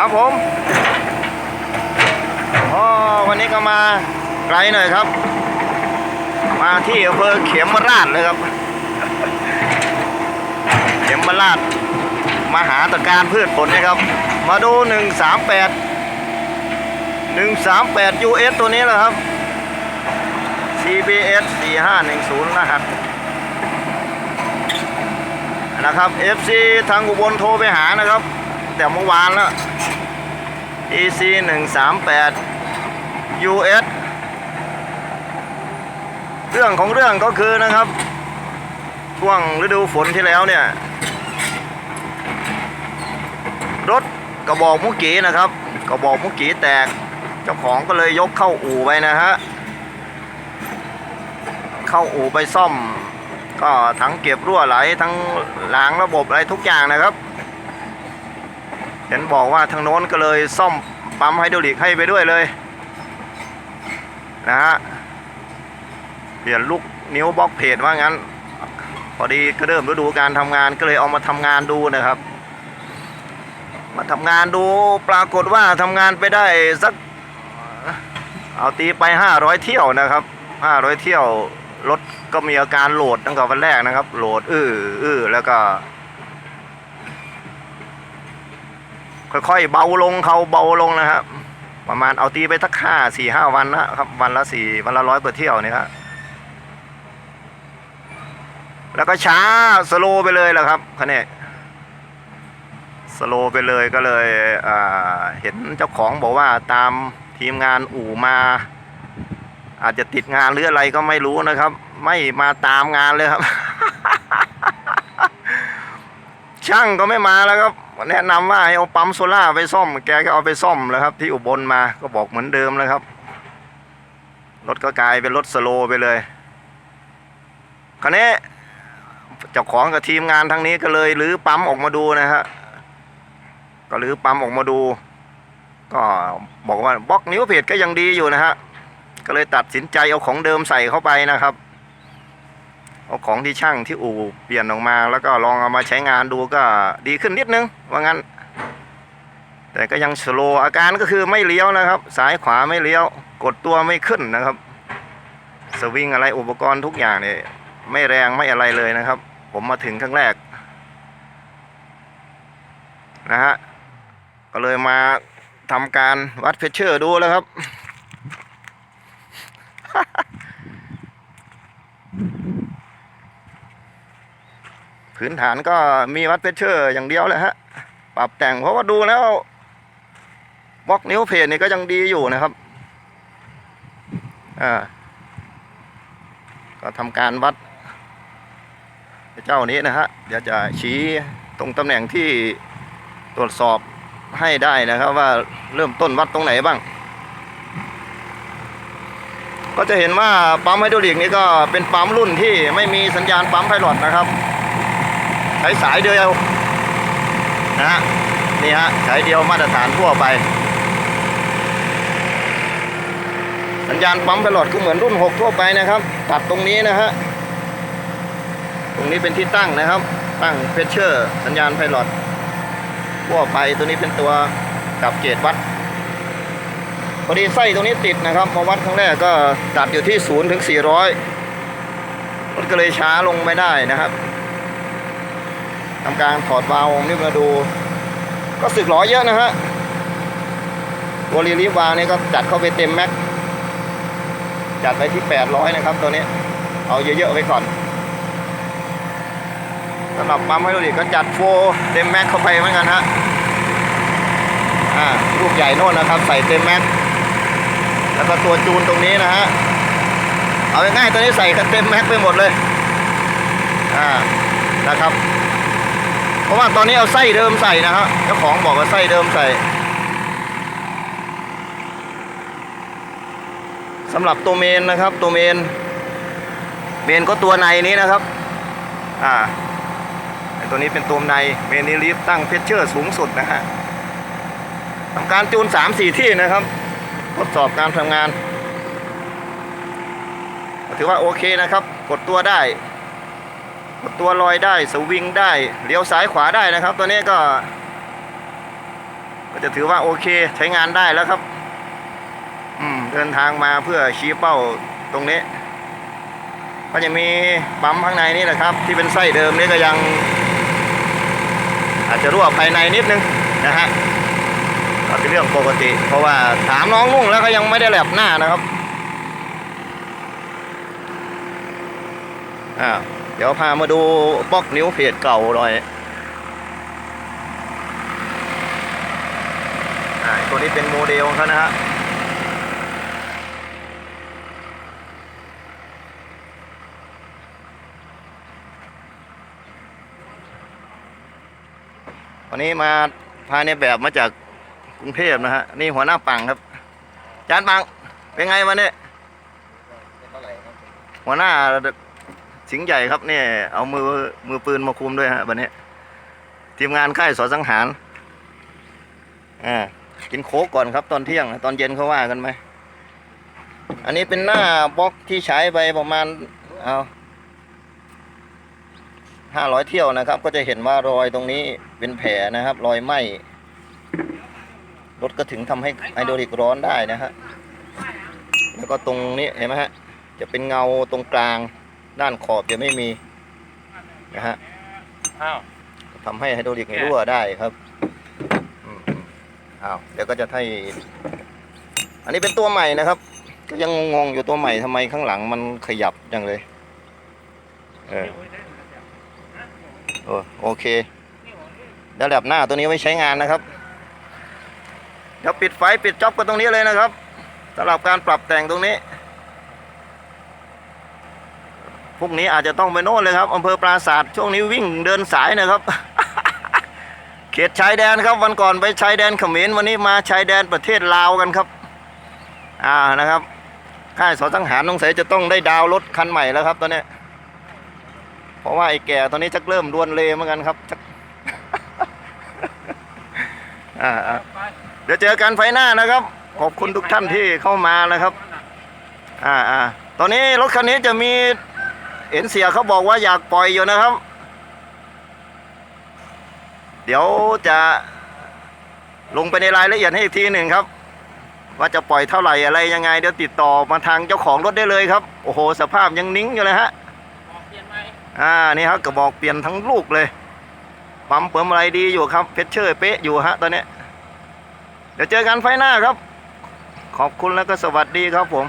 ครับผมอ๋อวันนี้ก็มาไกลหน่อยครับ มาที่อำเภอเขมราชเลยครับ เขมราชมาหาตรการพืชผลนะครับ มาดู 138 138 US ตัวนี้แหละครับ CBS 4510 รหัสนะครับ FC ทางอุบลโทรไปหานะครับ แต่เมื่อวานแล้ว EC 138 US เรื่องของเรื่องก็คือนะครับ ช่วงฤดูฝนที่แล้วเนี่ย รถกระบอกมุกีนะครับ กระบอกมุกีแตก เจ้าของก็เลยยกเข้าอู่ไปนะฮะ เข้าอู่ไปซ่อม ก็ทั้งเก็บรั่วไหลทั้งล้างระบบอะไรทุกอย่างนะครับ เห็นบอกว่าทางโน้นก็เลยซ่อมปั๊มไฮดรอลิกให้ไปด้วยเลยนะฮะเปลี่ยนลูกนิ้วบล็อกเพจว่างั้น พอดีก็เริ่มฤดูการทำงานก็เลยเอามาทำงานดูนะครับ มาทำงานดูปรากฏว่าทำงานไปได้สักเอาตีไป 500 เที่ยวนะครับ 500 เที่ยวรถก็มีอาการโหลดตั้งแต่วันแรกนะครับ โหลดอื้ออื้อแล้วก็ ค่อยๆเบาลงเขาเบาลงนะครับ ประมาณเอาตีไปสักห้าสี่ห้าวันนะครับ วันละสี่วันละร้อยกว่าเที่ยวนี่ครับแล้วก็ช้าสโลไปเลยแหละครับคันนี้สโลไปเลยก็เลยเห็นเจ้าของบอกว่าตามทีมงานอู่มา อาจจะติดงานหรืออะไรก็ไม่รู้นะครับ ไม่มาตามงานเลยครับ ช่างก็ไม่มาแล้วครับแนะนำว่าให้เอาปั๊มโซล่าไปซ่อม แกก็เอาไปซ่อมแล้วครับ ที่อุบลมาก็บอกเหมือนเดิมแล้วครับ รถก็กลายเป็นรถสโลไปเลย คราวนี้เจ้าของกับทีมงานทางนี้ก็เลยรื้อปั๊มออกมาดูนะฮะก็รื้อปั๊มออกมาดู ก็บอกว่าบล็อกนิ้วเพจก็ยังดีอยู่นะฮะก็เลยตัดสินใจเอาของเดิมใส่เข้าไปนะครับ เอาของที่ช่างที่อู่เปลี่ยนออกมา แล้วก็ลองเอามาใช้งานดูก็ดีขึ้นนิดนึง ว่างั้น แต่ก็ยังสโลอาการก็คือไม่เลี้ยวนะครับ สายขวาไม่เลี้ยว กดตัวไม่ขึ้นนะครับ สวิงอะไรอุปกรณ์ทุกอย่างเนี่ยไม่แรงไม่อะไรเลยนะครับ ผมมาถึงครั้งแรกนะฮะก็เลยมาทำการวัดเพชเชอร์ดูแล้วครับ พื้นฐานก็มีวัดเพชเชอร์อย่างเดียวเลยฮะ ปรับแต่งเพราะว่าดูแล้วบล็อกนิ้วเพจนี่ก็ยังดีอยู่นะครับ อ่า ก็ทำการวัด เจ้านี้นะฮะ เดี๋ยวจะชี้ตรงตำแหน่งที่ตรวจสอบให้ได้นะครับ ว่าเริ่มต้นวัดตรงไหนบ้าง ก็จะเห็นว่าปั๊มไฮดรอลิกนี้ก็เป็นปั๊มรุ่นที่ไม่มีสัญญาณปั๊มไพลอตนะครับ ใช้สายเดียวนะฮะนี่ฮะสายเดียวมาตรฐานทั่วไป สัญญาณปั๊มไพลอตก็เหมือนรุ่น 6 ทั่วไปนะครับ ตัดตรงนี้นะฮะตรงนี้เป็นที่ตั้งนะครับ ตั้งเพชเชอร์ สัญญาณไพลอตทั่วไปตัวนี้เป็นตัวกับเกจวัดพอดีไส้ตรงนี้ติดนะครับพอวัดครั้งแรกก็ตัดอยู่ที่0ถึง400รถก็เลยช้าลงไม่ได้นะครับ ทำการถอดวาล์วนี่มาดู ก็สึกหล้อเยอะนะฮะตัวรีลีฟวาล์วนี่ก็จัดเข้าไปเต็มแม็กจัดไปที่ 800 นะครับตัวนี้ เอาเยอะๆไว้ก่อนสำหรับปั๊มไฮดรอลิกก็จัดโฟร์เต็มแม็กเข้าไปเหมือนกันฮะอ่าลูกใหญ่โน่นนะครับ ใส่เต็มแม็กแล้วก็ตัวจูนตรงนี้นะฮะเอาง่ายๆตัวนี้ใส่เต็มแม็กไปหมดเลยอ่านะครับ เพราะว่าตอนนี้เอาไส้เดิมใส่นะฮะเจ้าของบอกว่าไส้เดิมใส่สำหรับตัวเมนนะครับ ตัวเมน เมนก็ตัวในนี้นะครับ อ่าตัวนี้เป็นตัวในเมนนี้ลิฟต์ตั้งเพชเชอร์สูงสุดนะฮะทำการจูน3-4ที่นะครับ ทดสอบการทำงาน ถือว่าโอเคนะครับ กดตัวได้ ตัวลอยได้สวิงได้เลี้ยวซ้ายขวาได้นะครับ ตัวนี้ก็ ก็จะถือว่าโอเคใช้งานได้แล้วครับ อืมเดินทางมาเพื่อชี้เป้าตรงนี้ ก็จะมีปั๊มข้างในนี่แหละครับ ที่เป็นไส้เดิมนี่ก็ยัง อาจจะรั่วภายในนิดนึงนะฮะก็เป็นเรื่องปกติ เพราะว่าถามน้องนุ่งแล้วก็ยังไม่ได้แลบหน้านะครับ อ่าเดี๋ยวพามาดูบล็อกนิ้วเพจเก่าหน่อยอ่าตัวนี้เป็นโมเดลของเขานะฮะวันนี้มาพาในแบบมาจากกรุงเทพนะฮะ นี่หัวหน้าปังครับ จานปัง เป็นไงวันนี้หัวหน้า สิงห์ใหญ่ครับเนี่ยเอามือมือปืนมาคุมด้วยฮะวันนี้ ทีมงานค่ายสอสังหารอ่ากินโค้กก่อนครับตอนเที่ยง ตอนเย็นเขาว่ากันไหมอันนี้เป็นหน้าบล็อกที่ใช้ไปประมาณเอาห้าร้อยเที่ยวนะครับ ก็จะเห็นว่ารอยตรงนี้เป็นแผลนะครับ รอยไหมรถก็ถึงทำให้ไฮโดริกร้อนได้นะฮะแล้วก็ตรงนี้เห็นไหมฮะจะเป็นเงาตรงกลาง ด้านขอบจะไม่มีนะฮะอ้าวทำให้ไฮโดรลิกรั่วได้ครับอืมอ้าวเดี๋ยวก็จะให้ อันนี้เป็นตัวใหม่นะครับ ก็ยังงงๆอยู่ตัวใหม่ทำไมข้างหลังมันขยับจังเลย เออโอโอเคเดี๋ยวแลบหน้าตัวนี้ไว้ใช้งานนะครับเดี๋ยวปิดไฟปิดจ็อบกันตรงนี้เลยนะครับสำหรับการปรับแต่งตรงนี้ พรุ่งนี้อาจจะต้องไปโน่นเลยครับอำเภอปราศาสตร์ช่วงนี้วิ่งเดินสายนะครับ เขตชายแดนครับวันก่อนไปชายแดนเขมรวันนี้มาชายแดนประเทศลาวกันครับ อ่านะครับค่ายสอสังหารสงสัยจะต้องได้ดาวรถคันใหม่แล้วครับตอนนี้ เพราะว่าไอ้แก่ตอนนี้ชักเริ่มดวนเลเหมือนกันครับชักอ่าอ่าเดี๋ยวเจอกันไฟหน้านะครับ ขอบคุณทุกท่านที่เข้ามานะครับ อ่าอ่าตอนนี้รถคันนี้จะมี เห็นเสียเขาบอกว่าอยากปล่อยอยู่นะครับ เดี๋ยวจะลงไปในรายละเอียดให้อีกทีหนึ่งครับ ว่าจะปล่อยเท่าไหร่อะไรยังไง เดี๋ยวติดต่อมาทางเจ้าของรถได้เลยครับ โอ้โห สภาพยังนิ่งอยู่เลยฮะบอกเปลี่ยนไหมอ่านี่ครับกระบอกเปลี่ยนทั้งลูกเลยปั๊มเปิมอะไรดีอยู่ครับเพชรเชอร์เป๊ะอยู่ฮะตอนนี้ เดี๋ยวเจอกันไฟหน้าครับ ขอบคุณแล้วก็สวัสดีครับผม